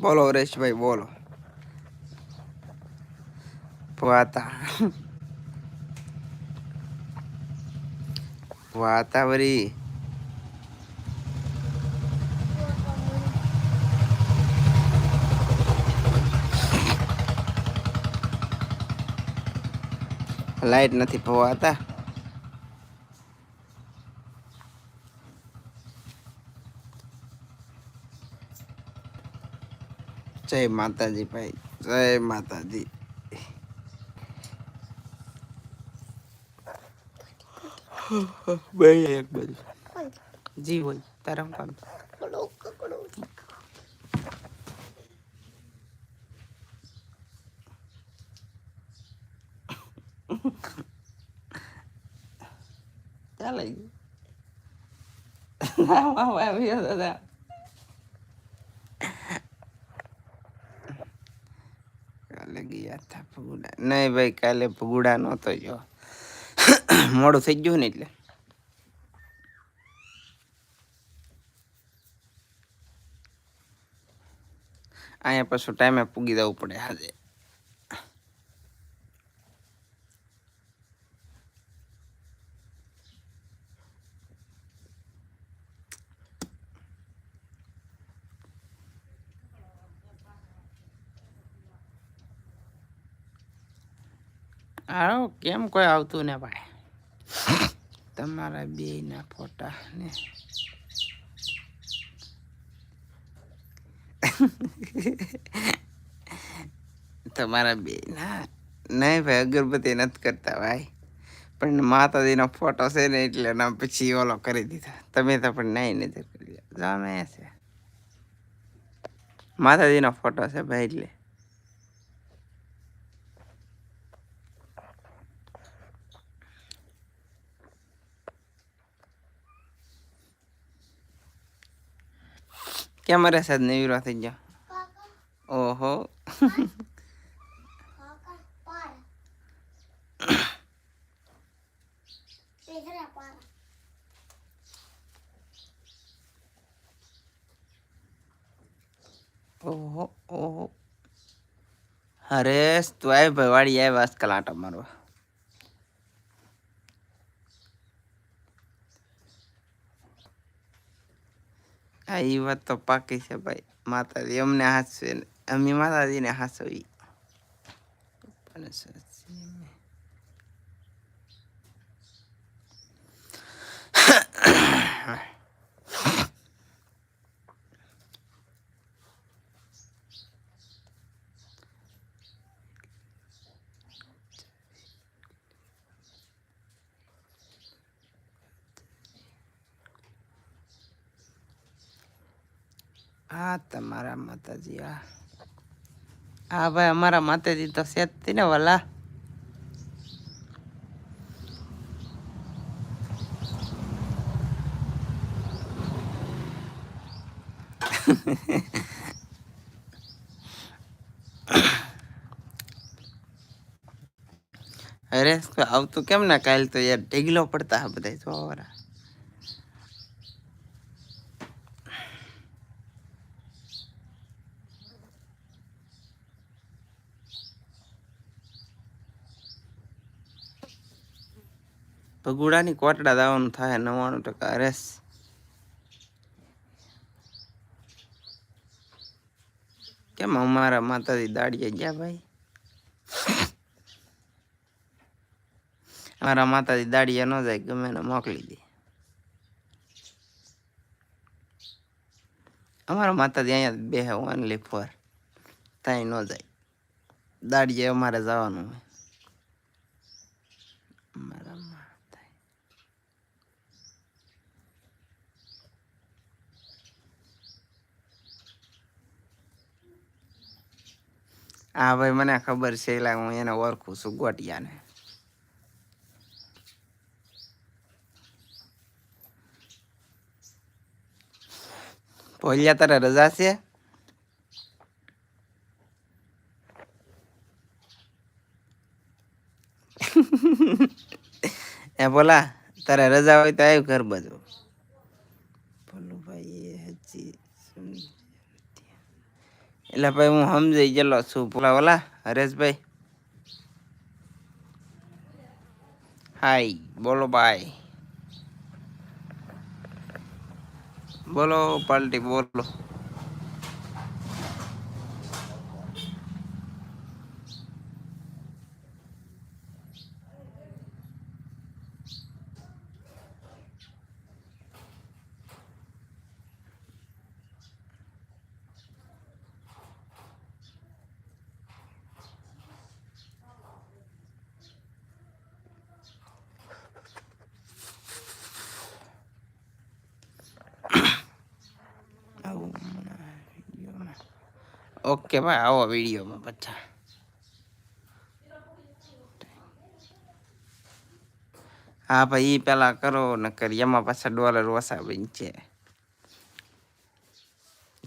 બોલો હરેશભાઈ બોલો. વાતા વાતાવરી. લાઈટ નથી પવાતા. જય માતાજી ભાઈ જય માતાજી બે એક બાજુ જી હોય તારા કામ ચાલે આવ્યો દાદા કાલે ગયા હતા ભગુડા. નહીં ભાઈ, કાલે ભગુડા નહોતો જો મોડું થઈ ગયું ને એટલે. અહીંયા પાછું ટાઈમે પૂગી જવું પડે આજે કેમ કોઈ આવતું ને ભાઈ? તમારા બે ના ફોટા ને. તમારા બે ના નહીં ભાઈ, અગરબત્તી નથી કરતા ભાઈ. પણ માતાજીનો ફોટો છે ને એટલે ના પછી ઓલો કરી દીધો. તમે તો પણ નહીં નજર કરી જામે છે. માતાજીનો ફોટો છે ભાઈ એટલે. કેમ રે સાહેબ નેવીરો થઈ ગયો ઓહો ઓહો ઓહો હરેશ તું આય ભાઈ વાડી આવ્યા કલાટા આંટો મારવા હા એ વાત તો પાકી છે ભાઈ. માતાજી અમને ને અમે માતાજીને હાથવી પણ હા તમારા માતાજી, આ. હા ભાઈ અમારા માતાજી તો સેજથી ને વલા. અરે આવતું કેમ ના કાલ તો યાર ઢીગલો પડતા બધા જોવાવાળા. ભગુડાની કોટડા દાવાનું થાય, નવ્વાણું ટકા રેસ. કેમ અમારા માતાજી દાડીએ ગયા ભાઈ? અમારા માતાજી દાડીએ ન જાય, ગમે એને મોકલી દે. અમારા માતાજી અહીંયા બે ઓનલી ફોર ત્યાં ન જાય. દાડીએ અમારે જવાનું હોય. અમારા હા ભાઈ મને ખબર છે એટલે હું એને ઓળખું છું ગોટિયાને. ભોલિયા, તારે રજા છે? એ બોલા તારે રજા હોય તો આવ્યું ઘર બાજુ ભોલું ભાઈ એ હજી સમજ્યા નથી. એટલે ભાઈ હું સમજાઈ ગયેલો છું. ભોલા ઓલા હરેશભાઈ. હાય, બોલો ભાઈ. બોલો, પાલટી, બોલો આવું હમણાં વિડીયોમાં. ઓકે, ભાઈ, આવો વિડીયોમાં પાછા હા, ભાઈ, ઈ પેલા કરો, નકર એમાં પાછા ડોલર ઓછા છે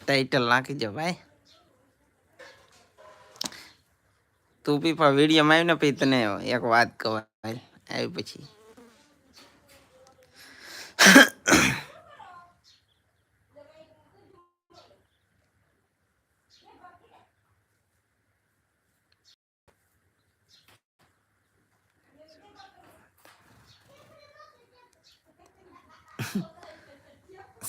ટાઈટલ નાખી દો ભાઈ. તું પીપા વિડીયોમાં આવીને પછી તને એક વાત કહો આવી પછી.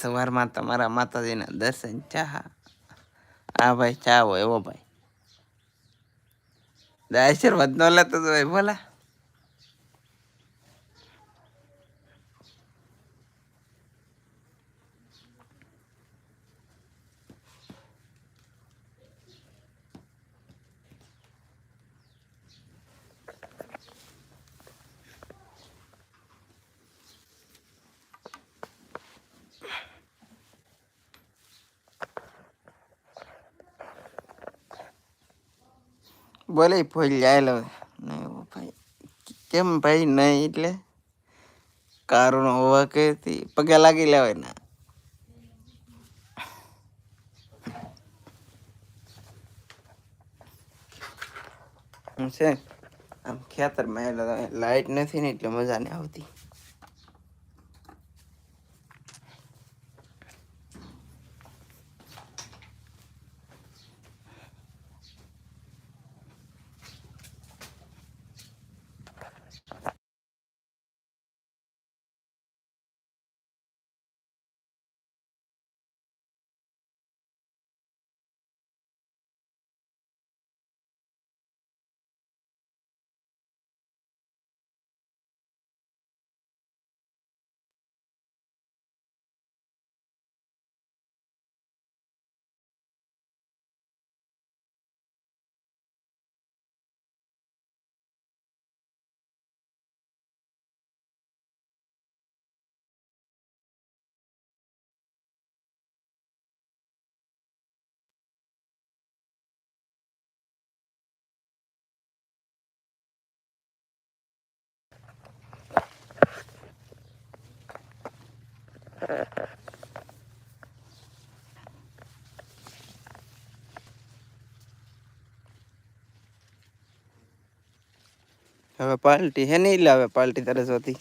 સવારમાં તમારા માતાજીના દર્શન ચા હા ભાઈ ચા હોય એવો ભાઈ. આશીર્વાદ ન લેતો તો ભાઈ બોલા બોલે ભૂલી જાય લો નહીં ભાઈ, કેમ ભાઈ નહીં એટલે? કારણ હોવા કે પગે લાગી લેવાય ને છે આમ ખેતરમાં એટલે લાઈટ નથી ને એટલે મજા નહીં આવતી. હવે પાલટી હે નહીં લાવે પાલટી તારે જોતી?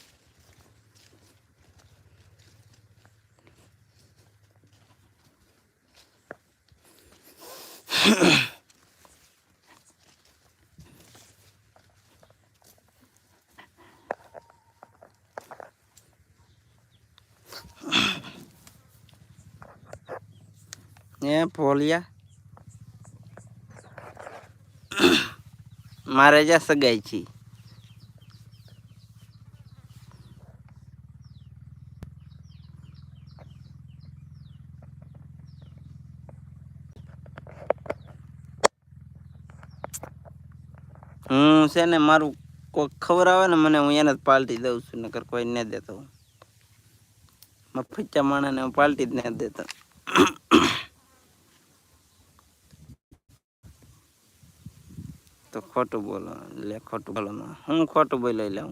એ ફોલિયા મારે જ્યાં સગાઈ છે. હું છે ને મારું કોઈ ખબર આવે ને મને હું એને જ પાલટી દઉં છું, નકર કોઈ ન દેતો. મફચ્ચા માણસને હું પાલટી જ ન દેતો. ખોટું બોલો લે ખોટું બોલો. હું ખોટું બોલાઈ લઉં